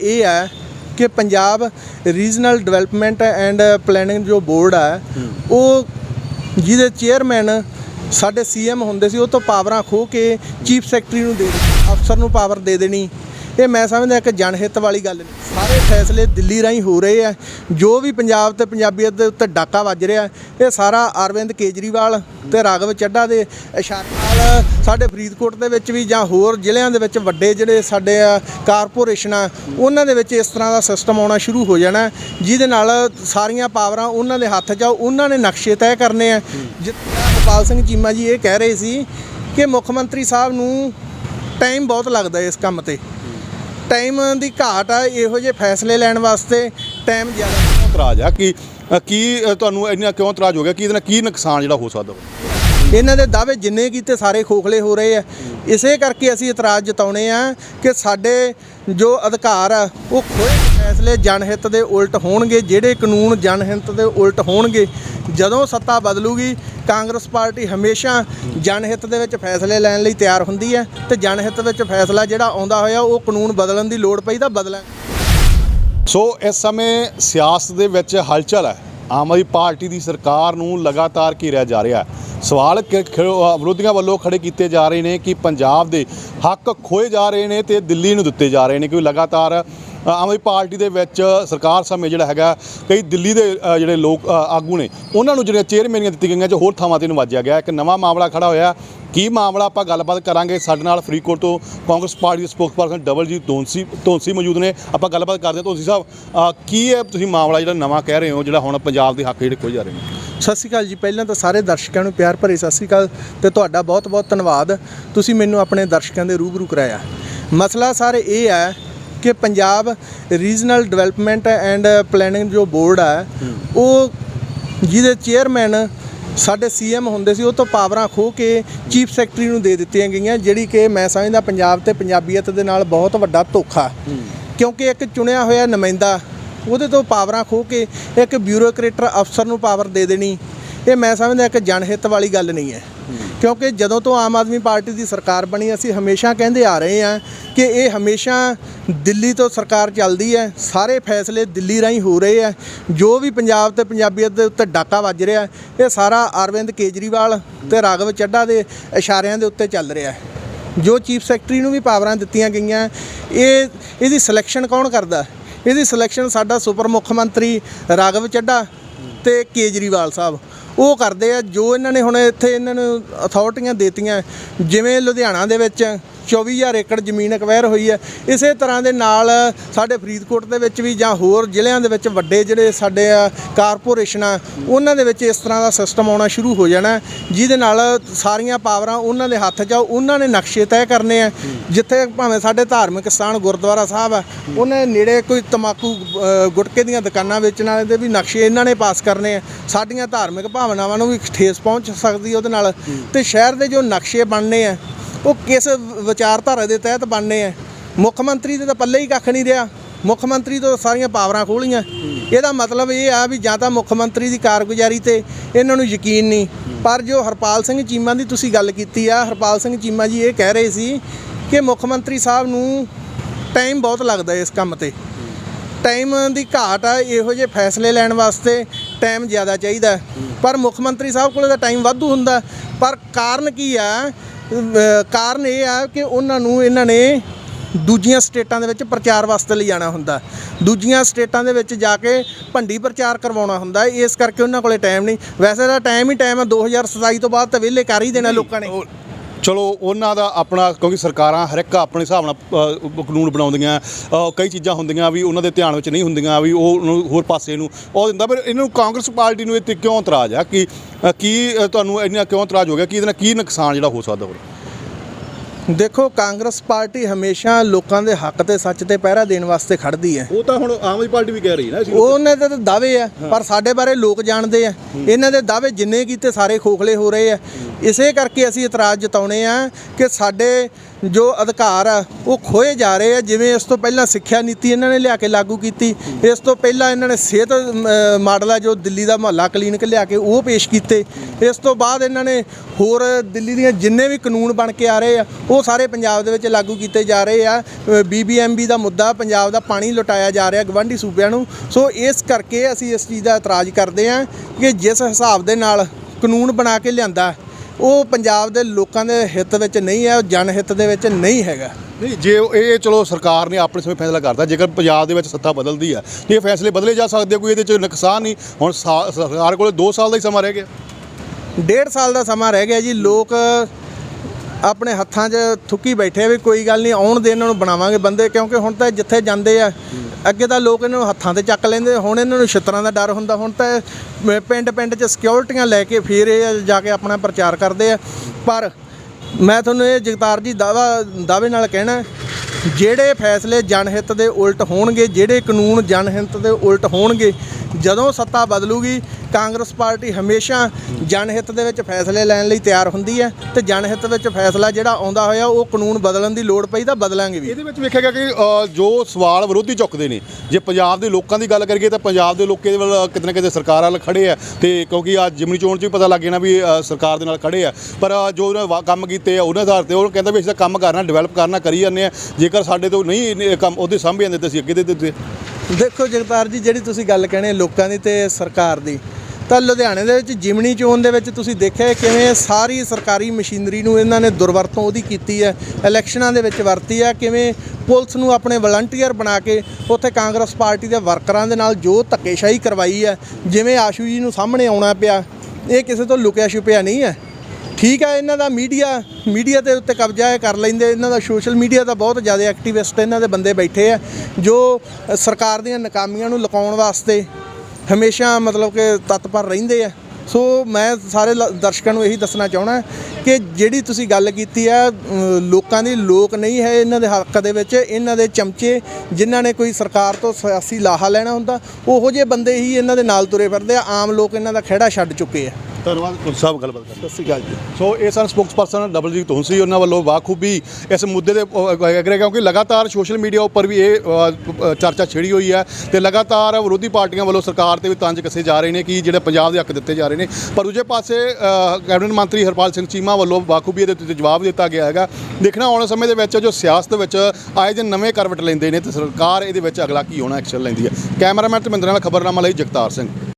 ਇਹ ਹੈ ਕਿ Punjab regional development and planning ਜੋ ਬੋਰਡ ਹੈ। ਉਹ ਜਿਹਦੇ ਚੇਅਰਮੈਨ ਸਾਡੇ ਸੀਐਮ ਹੁੰਦੇ ਸੀ ਉਹ ਤੋਂ ਪਾਵਰਾਂ ਖੋ ਕੇ ਚੀਫ ਸੈਕਟਰੀ ਨੂੰ ਦੇ ਅਫਸਰ ਨੂੰ ਪਾਵਰ ਦੇ ਦੇਣੀ। ਇਹ ਮੈਂ ਸਮਝਦਾ ਇੱਕ ਜਨਹਿੱਤ ਵਾਲੀ ਗੱਲ ਨਹੀਂ। ਸਾਰੇ ਫੈਸਲੇ ਦਿੱਲੀ ਰਾਹੀਂ ਹੋ ਰਹੇ ਆ। ਜੋ ਵੀ ਪੰਜਾਬ ਤੇ ਪੰਜਾਬੀਅਤ ਦੇ ਉੱਤੇ ਡਾਕਾ ਵੱਜ ਰਿਹਾ, ਇਹ ਸਾਰਾ ਅਰਵਿੰਦ ਕੇਜਰੀਵਾਲ ਤੇ ਰਾਘਵ ਚੱਡਾ ਦੇ ਇਸ਼ਾਰੇ ਨਾਲ ਸਾਡੇ ਫਰੀਦਕੋਟ ਦੇ ਵਿੱਚ ਵੀ ਜਾਂ ਹੋਰ ਜ਼ਿਲ੍ਹਿਆਂ ਦੇ ਵਿੱਚ ਵੱਡੇ ਜਿਹੜੇ ਸਾਡੇ ਆ ਕਾਰਪੋਰੇਸ਼ਨਾਂ, ਉਹਨਾਂ ਦੇ ਵਿੱਚ ਇਸ ਤਰ੍ਹਾਂ ਦਾ ਸਿਸਟਮ ਆਉਣਾ ਸ਼ੁਰੂ ਹੋ ਜਾਣਾ। ਜਿਹਦੇ ਨਾਲ ਸਾਰੀਆਂ ਪਾਵਰਾਂ ਉਹਨਾਂ ਦੇ ਹੱਥ 'ਚ ਆ, ਉਹਨਾਂ ਨੇ ਨਕਸ਼ੇ ਤੈਅ ਕਰਨੇ ਆ। ਜਿੱਦਾਂ ਹਰਪਾਲ ਸਿੰਘ ਚੀਮਾ ਜੀ ਇਹ ਕਹਿ ਰਹੇ ਸੀ ਕਿ ਮੁੱਖ ਮੰਤਰੀ ਸਾਹਿਬ ਨੂੰ ਟਾਈਮ ਬਹੁਤ ਲੱਗਦਾ ਇਸ ਕੰਮ ਤੇ। ਟਾਈਮ ਦੀ ਘਾਟ ਆ, ਇਹੋ ਜਿਹੇ ਫੈਸਲੇ ਲੈਣ ਵਾਸਤੇ ਟਾਈਮ ਜ਼ਿਆਦਾ ਕਿਉਂ ਇਤਰਾਜ਼ ਆ? ਕਿ ਕੀ ਤੁਹਾਨੂੰ ਇੰਨਾ ਕਿਉਂ ਇਤਰਾਜ਼ ਹੋ ਗਿਆ? ਕਿ ਇਹਦੇ ਨਾਲ ਕੀ ਨੁਕਸਾਨ ਜਿਹੜਾ ਹੋ ਸਕਦਾ ਇਹਨਾਂ ਦੇ ਦਾਅਵੇ ਜਿੰਨੇ ਕੀਤੇ ਸਾਰੇ ਖੋਖਲੇ ਹੋ ਰਹੇ ਆ। ਇਸੇ ਕਰਕੇ ਅਸੀਂ ਇਤਰਾਜ਼ ਜਤਾਉਣੇ ਆ ਕਿ ਸਾਡੇ ਜੋ ਅਧਿਕਾਰ ਆ, ਉਹ ਖੋਏ ਫੈਸਲੇ ਜਨਹਿਤ ਦੇ ਉਲਟ ਹੋਣਗੇ। ਜਿਹੜੇ ਕਾਨੂੰਨ ਜਨਹਿੱਤ ਦੇ ਉਲਟ ਹੋਣਗੇ, ਜਦੋਂ ਸੱਤਾ ਬਦਲੂਗੀ ਕਾਂਗਰਸ ਪਾਰਟੀ ਹਮੇਸ਼ਾ ਜਨਹਿੱਤ ਦੇ ਵਿੱਚ ਫੈਸਲੇ ਲੈਣ ਲਈ ਤਿਆਰ ਹੁੰਦੀ ਹੈ ਤੇ ਜਨਹਿੱਤ ਵਿੱਚ ਫੈਸਲਾ ਜਿਹੜਾ ਆਉਂਦਾ ਹੋਇਆ ਉਹ ਕਾਨੂੰਨ ਬਦਲਣ ਦੀ ਲੋੜ ਪਈ ਤਾਂ ਬਦਲਾਂ ਸੋ ਇਸ ਸਮੇਂ ਸਿਆਸਤ ਦੇ ਵਿੱਚ ਹਲਚਲ ਹੈ। ਆਮ ਆਦਮੀ ਪਾਰਟੀ ਦੀ ਸਰਕਾਰ ਨੂੰ ਲਗਾਤਾਰ ਘੇਰਿਆ ਜਾ ਰਿਹਾ ਹੈ। ਸਵਾਲ ਵਿਰੋਧੀਆਂ ਵੱਲੋਂ ਖੜੇ ਕੀਤੇ ਜਾ ਰਹੇ ਨੇ ਕਿ ਪੰਜਾਬ ਦੇ ਹੱਕ ਖੋਏ ਜਾ ਰਹੇ ਨੇ ਤੇ ਦਿੱਲੀ ਨੂੰ ਦਿੱਤੇ ਜਾ ਰਹੇ ਨੇ ਕਿਉਂਕਿ ਲਗਾਤਾਰ ਆਮ ਆਦਮੀ ਪਾਰਟੀ ਦੇ ਵਿੱਚ ਸਰਕਾਰ ਸਮੇਂ ਜਿਹੜਾ ਹੈਗਾ, ਕਈ ਦਿੱਲੀ ਦੇ ਜਿਹੜੇ ਲੋਕ ਆਗੂ ਨੇ, ਉਹਨਾਂ ਨੂੰ ਜਿਹੜੀਆਂ ਚੇਅਰਮੈਨੀਆਂ ਦਿੱਤੀਆਂ ਗਈਆਂ, ਜੋ ਹੋਰ ਥਾਵਾਂ ਤੇ ਨਵਾਜਿਆ ਗਿਆ। ਇੱਕ ਨਵਾਂ ਮਾਮਲਾ ਖੜਾ ਹੋਇਆ। ਕੀ ਮਾਮਲਾ ਆਪਾਂ ਗੱਲਬਾਤ ਕਰਾਂਗੇ? ਸਾਡੇ ਨਾਲ ਫਰੀਦਕੋਟ ਤੋਂ ਕਾਂਗਰਸ ਪਾਰਟੀ ਦੇ ਸਪੋਕਸਪਰਸਨ ਡਬਲਜੀਤ ਧੋਂਸੀ ਧੋਂਸੀ ਮੌਜੂਦ ਨੇ। ਆਪਾਂ ਗੱਲਬਾਤ ਕਰਦੇ ਹਾਂ ਧੋਂਸੀ ਸਾਹਿਬ ਕੀ ਹੈ ਤੁਸੀਂ ਮਾਮਲਾ ਜਿਹੜਾ ਨਵਾਂ ਕਹਿ ਰਹੇ ਹੋ, ਜਿਹੜਾ ਹੁਣ ਪੰਜਾਬ ਦੇ ਹੱਕ ਜਿਹੜੇ ਖੋਏ ਜਾ ਰਹੇ ਨੇ? ਸਤਿ ਸ਼੍ਰੀ ਅਕਾਲ ਜੀ। ਪਹਿਲਾਂ ਤਾਂ ਸਾਰੇ ਦਰਸ਼ਕਾਂ ਨੂੰ ਪਿਆਰ ਭਰੇ ਸਤਿ ਸ਼੍ਰੀ ਅਕਾਲ ਤੇ ਤੁਹਾਡਾ ਬਹੁਤ-ਬਹੁਤ ਧੰਨਵਾਦ। ਤੁਸੀਂ ਮੈਨੂੰ ਆਪਣੇ ਦਰਸ਼ਕਾਂ ਦੇ ਰੂਬਰੂ ਕਰਾਇਆ। ਮਸਲਾ ਸਰ ਇਹ ਹੈ ਕਿ Punjab regional development and planning ਜੋ ਬੋਰਡ ਹੈ ਉਹ ਜਿਹਦੇ ਚੇਅਰਮੈਨ ਸਾਡੇ ਸੀਐਮ ਹੁੰਦੇ ਸੀ, ਉਹ ਤੋਂ ਪਾਵਰਾਂ ਖੋ ਕੇ ਚੀਫ ਸੈਕਟਰੀ ਨੂੰ ਦੇ ਦਿੱਤੀਆਂ ਗਈਆਂ, ਜਿਹੜੀ ਕਿ ਮੈਂ ਸਮਝਦਾ ਪੰਜਾਬ ਤੇ ਪੰਜਾਬੀਅਤ ਦੇ ਨਾਲ ਬਹੁਤ ਵੱਡਾ ਧੋਖਾ। ਕਿਉਂਕਿ ਇੱਕ ਚੁਣਿਆ ਹੋਇਆ ਨੁਮਾਇੰਦਾ, ਉਹਦੇ ਤੋਂ ਪਾਵਰਾਂ ਖੋ ਕੇ ਇੱਕ ਬਿਊਰੋਕਰੇਟਰ ਅਫਸਰ ਨੂੰ ਪਾਵਰ ਦੇ ਦੇਣੀ, ਇਹ ਮੈਂ ਸਮਝਦਾ ਇੱਕ ਜਨਹਿੱਤ ਵਾਲੀ ਗੱਲ ਨਹੀਂ ਹੈ। ਕਿਉਂਕਿ ਜਦੋਂ ਤੋਂ ਆਮ ਆਦਮੀ ਪਾਰਟੀ ਦੀ ਸਰਕਾਰ ਬਣੀ, ਅਸੀਂ ਹਮੇਸ਼ਾ ਕਹਿੰਦੇ ਆ ਰਹੇ ਹਾਂ ਕਿ ਇਹ ਹਮੇਸ਼ਾ ਦਿੱਲੀ ਤੋਂ ਸਰਕਾਰ ਚੱਲਦੀ ਹੈ। ਸਾਰੇ ਫੈਸਲੇ ਦਿੱਲੀ ਰਾਹੀਂ ਹੋ ਰਹੇ ਆ ਜੋ ਵੀ ਪੰਜਾਬ ਤੇ ਪੰਜਾਬੀਅਤ ਦੇ ਉੱਤੇ ਡਾਕਾ ਵੱਜ ਰਿਹਾ ਇਹ ਸਾਰਾ ਅਰਵਿੰਦ ਕੇਜਰੀਵਾਲ ਤੇ ਰਾਘਵ ਚੱਡਾ ਦੇ ਇਸ਼ਾਰਿਆਂ ਦੇ ਉੱਤੇ ਚੱਲ ਰਿਹਾ ਹੈ। ਜੋ ਚੀਫ ਸੈਕਟਰੀ ਨੂੰ ਵੀ ਪਾਵਰਾਂ ਦਿੱਤੀਆਂ ਗਈਆਂ, ਇਹ ਇਹਦੀ ਸਿਲੈਕਸ਼ਨ ਕੌਣ ਕਰਦਾ ਇਹਦੀ ਸਿਲੈਕਸ਼ਨ ਸਾਡਾ ਸੁਪਰ ਮੁੱਖ ਮੰਤਰੀ ਰਾਘਵ ਚੱਡਾ ਤੇ ਕੇਜਰੀਵਾਲ ਸਾਹਿਬ। ਉਹ ਕਰਦੇ ਆ ਜੋ ਇਹਨਾਂ ਨੇ ਹੁਣ ਇੱਥੇ ਇਹਨਾਂ ਨੂੰ ਅਥਾਰਟੀਆਂ ਦੇਤੀਆਂ, ਜਿਵੇਂ ਲੁਧਿਆਣਾ ਦੇ ਵਿੱਚ 24000 ਏਕੜ ਜ਼ਮੀਨ ਅਕਵਾਇਰ ਹੋਈ ਹੈ। ਇਸੇ ਤਰ੍ਹਾਂ ਦੇ ਨਾਲ ਸਾਡੇ ਫਰੀਦਕੋਟ ਦੇ ਵਿੱਚ ਵੀ ਜਾਂ ਹੋਰ ਜ਼ਿਲ੍ਹਿਆਂ ਦੇ ਵਿੱਚ ਵੱਡੇ ਜਿਹੜੇ ਸਾਡੇ ਆ ਕਾਰਪੋਰੇਸ਼ਨਾਂ ਉਹਨਾਂ ਦੇ ਵਿੱਚ ਇਸ ਤਰ੍ਹਾਂ ਦਾ ਸਿਸਟਮ ਆਉਣਾ ਸ਼ੁਰੂ ਹੋ ਜਾਣਾ ਜਿਹਦੇ ਨਾਲ ਸਾਰੀਆਂ ਪਾਵਰਾਂ ਉਹਨਾਂ ਦੇ ਹੱਥ 'ਚ ਆ, ਉਹਨਾਂ ਨੇ ਨਕਸ਼ੇ ਤੈਅ ਕਰਨੇ ਆ। ਜਿੱਥੇ ਭਾਵੇਂ ਸਾਡੇ ਧਾਰਮਿਕ ਸਥਾਨ ਗੁਰਦੁਆਰਾ ਸਾਹਿਬ ਆ, ਉਹਨਾਂ ਨੇੜੇ ਕੋਈ ਤਮਾਕੂ ਗੁਟਕੇ ਦੀਆਂ ਦੁਕਾਨਾਂ ਵੇਚਣ ਵਾਲੇ ਦੇ ਵੀ ਨਕਸ਼ੇ ਇਹਨਾਂ ਨੇ ਪਾਸ ਕਰਨੇ ਆ। ਸਾਡੀਆਂ ਧਾਰਮਿਕ ਭਾਵਨਾਵਾਂ ਨੂੰ ਵੀ ਠੇਸ ਪਹੁੰਚ ਸਕਦੀ ਉਹਦੇ ਨਾਲ। ਤੇ ਸ਼ਹਿਰ ਦੇ ਜੋ ਨਕਸ਼ੇ ਬਣਨੇ ਆ ਉਹ ਕਿਸ ਵਿਚਾਰਧਾਰਾ ਦੇ ਤਹਿਤ ਬਣਨੇ ਆ। ਮੁੱਖ ਮੰਤਰੀ ਦੇ ਤਾਂ ਪੱਲੇ ਹੀ ਕੱਖ ਨਹੀਂ ਰਿਹਾ। ਮੁੱਖ ਮੰਤਰੀ ਤੋਂ ਸਾਰੀਆਂ ਪਾਵਰਾਂ ਖੋਲੀਆਂ। ਇਹਦਾ ਮਤਲਬ ਇਹ ਆ ਵੀ ਜਾਂ ਤਾਂ ਮੁੱਖ ਮੰਤਰੀ ਦੀ ਕਾਰਗੁਜ਼ਾਰੀ ਤੇ ਇਹਨਾਂ ਨੂੰ ਯਕੀਨ ਨਹੀਂ। ਪਰ ਜੋ ਹਰਪਾਲ ਸਿੰਘ ਚੀਮਾ ਦੀ ਤੁਸੀਂ ਗੱਲ ਕੀਤੀ ਆ, ਹਰਪਾਲ ਸਿੰਘ ਚੀਮਾ ਜੀ ਇਹ ਕਹਿ ਰਹੇ ਸੀ ਕਿ ਮੁੱਖ ਮੰਤਰੀ ਸਾਹਿਬ ਨੂੰ ਟਾਈਮ ਬਹੁਤ ਲੱਗਦਾ ਇਸ ਕੰਮ ਤੇ। ਟਾਈਮ ਦੀ ਘਾਟ ਆ, ਇਹੋ ਜਿਹੇ ਫੈਸਲੇ ਲੈਣ ਵਾਸਤੇ ਟਾਈਮ ਜ਼ਿਆਦਾ ਚਾਹੀਦਾ। ਪਰ ਮੁੱਖ ਮੰਤਰੀ ਸਾਹਿਬ ਕੋਲੇ ਤਾਂ ਟਾਈਮ ਵਾਧੂ ਹੁੰਦਾ। ਪਰ ਕਾਰਨ ਕੀ ਆ ਕਾਰਨ ਇਹ ਆ ਕਿ ਉਹਨਾਂ ਨੂੰ ਇਹਨਾਂ ਨੇ ਦੂਜੀਆਂ ਸਟੇਟਾਂ ਦੇ ਵਿੱਚ ਪ੍ਰਚਾਰ ਵਾਸਤੇ ਲਈ ਜਾਣਾ ਹੁੰਦਾ। ਦੂਜੀਆਂ ਸਟੇਟਾਂ ਦੇ ਵਿੱਚ ਜਾ ਕੇ ਭੰਡੀ ਪ੍ਰਚਾਰ ਕਰਵਾਉਣਾ ਹੁੰਦਾ। ਇਸ ਕਰਕੇ ਉਹਨਾਂ ਕੋਲੇ ਟਾਈਮ ਨਹੀਂ। ਵੈਸੇ ਤਾਂ ਟਾਈਮ ਹੀ ਟਾਈਮ ਆ। 2027 ਤੋਂ ਬਾਅਦ ਤਾਂ ਵਿਹਲੇ ਕਰ ਹੀ ਦੇਣਾ ਲੋਕਾਂ ਨੇ। ਉਹ- ਚਲੋ ਉਹਨਾਂ ਦਾ ਆਪਣਾ ਕਿਉਂਕਿ ਸਰਕਾਰਾਂ ਹਰ ਇੱਕ ਆਪਣੇ ਹਿਸਾਬ ਨਾਲ ਕਾਨੂੰਨ ਬਣਾਉਂਦੀਆਂ ਕਈ ਚੀਜ਼ਾਂ ਹੁੰਦੀਆਂ ਵੀ ਉਹਨਾਂ ਦੇ ਧਿਆਨ ਵਿੱਚ ਨਹੀਂ ਹੁੰਦੀਆਂ ਵੀ ਉਹ ਉਹਨੂੰ ਹੋਰ ਪਾਸੇ ਨੂੰ ਉਹ ਦਿੰਦਾ। ਪਰ ਇਹਨਾਂ ਨੂੰ ਕਾਂਗਰਸ ਪਾਰਟੀ ਨੂੰ ਇਹ ਤੇ ਕਿਉਂ ਇਤਰਾਜ਼ ਆ ਕਿ ਕੀ ਤੁਹਾਨੂੰ ਇੰਨਾ ਕਿਉਂ ਇਤਰਾਜ਼ ਹੋ ਗਿਆ? ਕਿ ਇਹਦੇ ਨਾਲ ਕੀ ਨੁਕਸਾਨ ਜਿਹੜਾ ਹੋ ਸਕਦਾ ਹੋਰ ਦੇਖੋ ਕਾਂਗਰਸ ਪਾਰਟੀ ਹਮੇਸ਼ਾ ਲੋਕਾਂ ਦੇ ਹੱਕ ਤੇ ਸੱਚ ਤੇ ਪਹਿਰਾ ਦੇਣ ਵਾਸਤੇ ਖੜਦੀ ਹੈ। ਉਹ ਤਾਂ ਹੁਣ ਆਮ ਆਦਮੀ ਪਾਰਟੀ ਵੀ ਕਹਿ ਰਹੀ ਹੈ ਨਾ ਉਹਨਾਂ ਦੇ ਤਾਂ ਦਾਅਵੇ ਆ ਪਰ ਸਾਡੇ ਬਾਰੇ ਲੋਕ ਜਾਣਦੇ ਆ। ਇਹਨਾਂ ਦੇ ਦਾਅਵੇ ਜਿੰਨੇ ਕੀਤੇ ਸਾਰੇ ਖੋਖਲੇ ਹੋ ਰਹੇ ਆ। ਇਸੇ ਕਰਕੇ ਅਸੀਂ ਇਤਰਾਜ਼ ਜਤਾਉਣੇ ਆ ਕਿ ਸਾਡੇ ਜੋ ਅਧਿਕਾਰ ਆ, ਉਹ ਖੋਏ ਜਾ ਰਹੇ ਆ। ਜਿਵੇਂ ਇਸ ਤੋਂ ਪਹਿਲਾਂ ਸਿੱਖਿਆ ਨੀਤੀ ਇਹਨਾਂ ਨੇ ਲਿਆ ਕੇ ਲਾਗੂ ਕੀਤੀ, ਇਸ ਤੋਂ ਪਹਿਲਾਂ ਇਹਨਾਂ ਨੇ ਸਿਹਤ ਮਾਡਲ ਆ ਜੋ ਦਿੱਲੀ ਦਾ ਮੁਹੱਲਾ ਕਲੀਨਿਕ ਲਿਆ ਕੇ ਉਹ ਪੇਸ਼ ਕੀਤੇ। ਇਸ ਤੋਂ ਬਾਅਦ ਇਹਨਾਂ ਨੇ ਹੋਰ ਦਿੱਲੀ ਦੀਆਂ ਜਿੰਨੇ ਵੀ ਕਾਨੂੰਨ ਬਣ ਕੇ ਆ ਰਹੇ ਆ, ਉਹ ਸਾਰੇ ਪੰਜਾਬ ਦੇ ਵਿੱਚ ਲਾਗੂ ਕੀਤੇ ਜਾ ਰਹੇ ਆ। ਬੀਬੀਐਮਬੀ ਦਾ ਮੁੱਦਾ, ਪੰਜਾਬ ਦਾ ਪਾਣੀ ਲੁਟਾਇਆ ਜਾ ਰਿਹਾ ਗਵਾਂਢੀ ਸੂਬਿਆਂ ਨੂੰ। ਸੋ ਇਸ ਕਰਕੇ ਅਸੀਂ ਇਸ ਚੀਜ਼ ਦਾ ਇਤਰਾਜ਼ ਕਰਦੇ ਹਾਂ ਕਿ ਜਿਸ ਹਿਸਾਬ ਦੇ ਨਾਲ ਕਾਨੂੰਨ ਬਣਾ ਕੇ ਲਿਆਂਦਾ ਉਹ ਪੰਜਾਬ ਦੇ ਲੋਕਾਂ ਦੇ ਹਿੱਤ ਵਿੱਚ ਨਹੀਂ ਹੈ ਉਹ ਜਨ ਹਿੱਤ ਦੇ ਵਿੱਚ ਨਹੀਂ ਹੈਗਾ। ਨਹੀਂ ਜੇ ਉਹ- ਇਹ ਚਲੋ ਸਰਕਾਰ ਨੇ ਆਪਣੇ ਸਮੇਂ ਫੈਸਲਾ ਕਰਤਾ ਜੇਕਰ ਪੰਜਾਬ ਦੇ ਵਿੱਚ ਸੱਤਾ ਬਦਲਦੀ ਹੈ ਤੇ ਇਹ ਫੈਸਲੇ ਬਦਲੇ ਜਾ ਸਕਦੇ ਆ, ਕੋਈ ਇਹਦੇ 'ਚ ਨੁਕਸਾਨ ਨਹੀਂ। ਹੁਣ ਸਾ- ਸਰਕਾਰ ਕੋਲੇ 2 ਸਾਲ ਦਾ ਹੀ ਸਮਾਂ ਰਹਿ ਗਿਆ। ਡੇਢ ਸਾਲ ਦਾ ਸਮਾਂ ਰਹਿ ਗਿਆ ਜੀ ਲੋਕ ਆਪਣੇ ਹੱਥਾਂ 'ਚ ਥੁੱਕੀ ਬੈਠੇ ਆ ਵੀ ਕੋਈ ਗੱਲ ਨਹੀਂ ਆਉਣ ਦੇ ਇਹਨਾਂ ਨੂੰ ਬਣਾਵਾਂਗੇ ਬੰਦੇ ਕਿਉਂਕਿ ਹੁਣ ਤਾਂ ਜਿੱਥੇ ਜਾਂਦੇ ਆ ਅੱਗੇ ਤਾਂ ਲੋਕ ਇਹਨਾਂ ਨੂੰ ਹੱਥਾਂ ਤੇ ਚੱਕ ਲੈਂਦੇ, ਹੁਣ ਇਹਨਾਂ ਨੂੰ ਛਿੱਤਰਾਂ ਦਾ ਡਰ ਹੁੰਦਾ, ਹੁਣ ਤਾਂ ਪਿੰਡ ਪਿੰਡ 'ਚ ਸਿਕਿਉਰਿਟੀਆਂ ਲੈ ਕੇ ਫਿਰ ਇਹ ਜਾ ਕੇ ਆਪਣਾ ਪ੍ਰਚਾਰ ਕਰਦੇ ਆ। ਪਰ ਮੈਂ ਤੁਹਾਨੂੰ ਇਹ ਜਗਤਾਰ ਜੀ ਦਾਵਾ, ਦਾਅਵੇ ਨਾਲ ਕਹਿਣਾ, ਜਿਹੜੇ ਫੈਸਲੇ ਜਨਹਿੱਤ ਦੇ ਉਲਟ ਹੋਣਗੇ, ਜਿਹੜੇ ਕਾਨੂੰਨ ਜਨਹਿੱਤ ਦੇ ਉਲਟ ਹੋਣਗੇ ਜਦੋਂ ਸੱਤਾ ਬਦਲੂਗੀ, ਕਾਂਗਰਸ ਪਾਰਟੀ ਹਮੇਸ਼ਾ ਜਨਹਿੱਤ ਦੇ ਵਿੱਚ ਫੈਸਲੇ ਲੈਣ ਲਈ ਤਿਆਰ ਹੁੰਦੀ ਹੈ ਤੇ ਜਨਹਿੱਤ ਵਿੱਚ ਫੈਸਲਾ ਜਿਹੜਾ ਆਉਂਦਾ ਹੋਇਆ ਉਹ ਕਾਨੂੰਨ ਬਦਲਣ ਦੀ ਲੋੜ ਪਈ ਤਾਂ ਬਦਲਾਂਗੇ ਵੀ। ਇਹਦੇ ਵਿੱਚ ਵੇਖਿਆ ਗਿਆ ਕਿ ਜੋ ਸਵਾਲ ਵਿਰੋਧੀ ਚੁੱਕਦੇ ਨੇ, ਜੇ ਪੰਜਾਬ ਦੇ ਲੋਕਾਂ ਦੀ ਗੱਲ ਕਰੀਏ ਤਾਂ ਪੰਜਾਬ ਦੇ ਲੋਕ ਦੇ ਵੱਲ ਕਿਤੇ ਨਾ ਕਿਤੇ ਸਰਕਾਰ ਵੱਲ ਖੜੇ ਆ ਤੇ ਕਿਉਂਕਿ ਅੱਜ ਜਿਮਨੀ ਚੋਣ 'ਚ ਵੀ ਪਤਾ ਲੱਗ ਗਿਆ ਨਾ ਵੀ ਸਰਕਾਰ ਦੇ ਨਾਲ ਖੜੇ ਆ। ਪਰ ਜੋ ਉਹਨਾਂ ਵਾ- ਕੰਮ ਕੀਤੇ ਆ, ਉਹਨਾਂ ਆਧਾਰ ਤੇ ਉਹ ਕਹਿੰਦਾ ਵੀ ਅਸੀਂ ਤਾਂ ਕੰਮ ਕਰਨਾ ਡਿਵੈਲਪ ਕਰਨਾ, ਕਰੀ ਜਾਂਦੇ ਆ। ਜੇਕਰ ਸਾਡੇ ਤੋਂ ਨਹੀਂ, ਕੰਮ ਉਹਦੇ ਸਾਂਭੇ ਜਾਂਦੇ ਤਾਂ ਅਸੀਂ ਅੱਗੇ ਦੇ ਦਿੱਤੇ। ਦੇਖੋ ਜਗਤਾਰ ਜੀ, ਜਿਹੜੀ ਤੁਸੀਂ ਗੱਲ ਕਹਿਣੇ ਲੋਕਾਂ ਦੀ ਤੇ ਸਰਕਾਰ ਦੀ, ਤਾਂ ਲੁਧਿਆਣੇ ਦੇ ਵਿੱਚ ਜਿਮਣੀ ਚੋਣ ਦੇ ਵਿੱਚ ਤੁਸੀਂ ਦੇਖਿਆ ਕਿਵੇਂ ਸਾਰੀ ਸਰਕਾਰੀ ਮਸ਼ੀਨਰੀ ਨੂੰ ਇਹਨਾਂ ਨੇ ਦੁਰਵਰਤੋਂ ਉਹਦੀ ਕੀਤੀ ਹੈ, ਇਲੈਕਸ਼ਨਾਂ ਦੇ ਵਿੱਚ ਵਰਤੀ ਹੈ, ਕਿਵੇਂ ਪੁਲਿਸ ਨੂੰ ਆਪਣੇ ਵਲੰਟੀਅਰ ਬਣਾ ਕੇ ਉੱਥੇ ਕਾਂਗਰਸ ਪਾਰਟੀ ਦੇ ਵਰਕਰਾਂ ਦੇ ਨਾਲ ਜੋ ਧੱਕੇਸ਼ਾਹੀ ਕਰਵਾਈ ਹੈ, ਜਿਵੇਂ ਆਸ਼ੂ ਜੀ ਨੂੰ ਸਾਹਮਣੇ ਆਉਣਾ ਪਿਆ, ਇਹ ਕਿਸੇ ਤੋਂ ਲੁਕਿਆ ਛੁਪਿਆ ਨਹੀਂ ਹੈ। ਠੀਕ ਹੈ ਇਹਨਾਂ ਦਾ ਮੀਡੀਆ ਮੀਡੀਆ ਦੇ ਉੱਤੇ ਕਬਜ਼ਾ ਇਹ ਕਰ ਲੈਂਦੇ, ਇਹਨਾਂ ਦਾ ਸੋਸ਼ਲ ਮੀਡੀਆ ਦਾ ਬਹੁਤ ਜ਼ਿਆਦਾ ਐਕਟਿਵਿਸਟ ਇਹਨਾਂ ਦੇ ਬੰਦੇ ਬੈਠੇ ਆ, ਜੋ ਸਰਕਾਰ ਦੀਆਂ ਨਾਕਾਮੀਆਂ ਨੂੰ ਲੁਕਾਉਣ ਵਾਸਤੇ ਹਮੇਸ਼ਾ ਮਤਲਬ ਕਿ ਤਤਪਰ ਰਹਿੰਦੇ ਆ। ਸੋ ਮੈਂ ਸਾਰੇ ਲ- ਦਰਸ਼ਕਾਂ ਨੂੰ ਇਹੀ ਦੱਸਣਾ ਚਾਹਣਾ ਕਿ ਜਿਹੜੀ ਤੁਸੀਂ ਗੱਲ ਕੀਤੀ ਆ ਲੋਕਾਂ ਦੀ ਲੋਕ ਨਹੀਂ ਹੈ ਇਹਨਾਂ ਦੇ ਹੱਕ ਦੇ ਵਿੱਚ, ਇਹਨਾਂ ਦੇ ਚਮਚੇ ਜਿਨ੍ਹਾਂ ਨੇ ਕੋਈ ਸਰਕਾਰ ਤੋਂ ਸਿਆਸੀ ਲਾਹਾ ਲੈਣਾ ਹੁੰਦਾ, ਉਹੋ ਜਿਹੇ ਬੰਦੇ ਹੀ ਇਹਨਾਂ ਦੇ ਨਾਲ ਤੁਰੇ ਫਿਰਦੇ ਆ, ਆਮ ਲੋਕ ਇਹਨਾਂ ਦਾ ਖਹਿੜਾ ਛੱਡ ਚੁੱਕੇ ਆ। ਧੰਨਵਾਦ ਕੁਲ ਸਾਹਿਬ ਗੱਲਬਾਤ ਕਰਨ ਸਤਿ ਸ਼੍ਰੀ ਅਕਾਲ ਜੀ। ਸੋ ਇਹ ਸਨ ਸਪੋਕਸਪਰਸਨ ਡਬਲਜੀਤ ਤੁਲਸੀ ਉਹਨਾਂ ਵੱਲੋਂ ਬਾਖੂਬੀ ਇਸ ਮੁੱਦੇ ਦੇ ਅਗਰੇ ਕਿਉਂਕਿ ਲਗਾਤਾਰ ਸੋਸ਼ਲ ਮੀਡੀਆ ਉੱਪਰ ਵੀ ਇਹ ਚਰਚਾ ਛਿੜੀ ਹੋਈ ਹੈ ਤੇ ਲਗਾਤਾਰ ਵਿਰੋਧੀ ਪਾਰਟੀਆਂ ਵੱਲੋਂ ਸਰਕਾਰ ਤੇ ਵੀ ਤੰਜ ਕੱਸੇ ਜਾ ਰਹੇ ਨੇ ਕਿ ਜਿਹੜੇ ਪੰਜਾਬ ਦੇ ਹੱਕ ਦਿੱਤੇ ਜਾ ਰਹੇ ਨੇ। ਪਰ ਦੂਜੇ ਪਾਸੇ ਕੈਬਨਿਟ ਮੰਤਰੀ ਹਰਪਾਲ ਸਿੰਘ ਚੀਮਾ ਵੱਲੋਂ ਬਾਖੂਬੀ ਇਹਦੇ ਉੱਤੇ ਜਵਾਬ ਦਿੱਤਾ ਗਿਆ ਹੈਗਾ। ਦੇਖਣਾ ਆਉਣ ਸਮੇਂ ਦੇ ਵਿੱਚ ਜੋ ਸਿਆਸਤ ਵਿੱਚ ਆਏ ਦਿਨ ਨਵੇਂ ਕਰਵਟ ਲੈਂਦੇ ਨੇ ਤੇ ਸਰਕਾਰ ਇਹਦੇ ਵਿੱਚ ਅਗਲਾ ਕੀ ਹੋਣਾ ਐਕਸ਼ਨ ਲੈਂਦੀ ਹੈ। ਕੈਮਰਾਮੈਨ ਤੇ ਨਾਲ ਖਬਰਨਾਮਾ ਲਈ ਜਗਤਾਰ ਸਿੰਘ।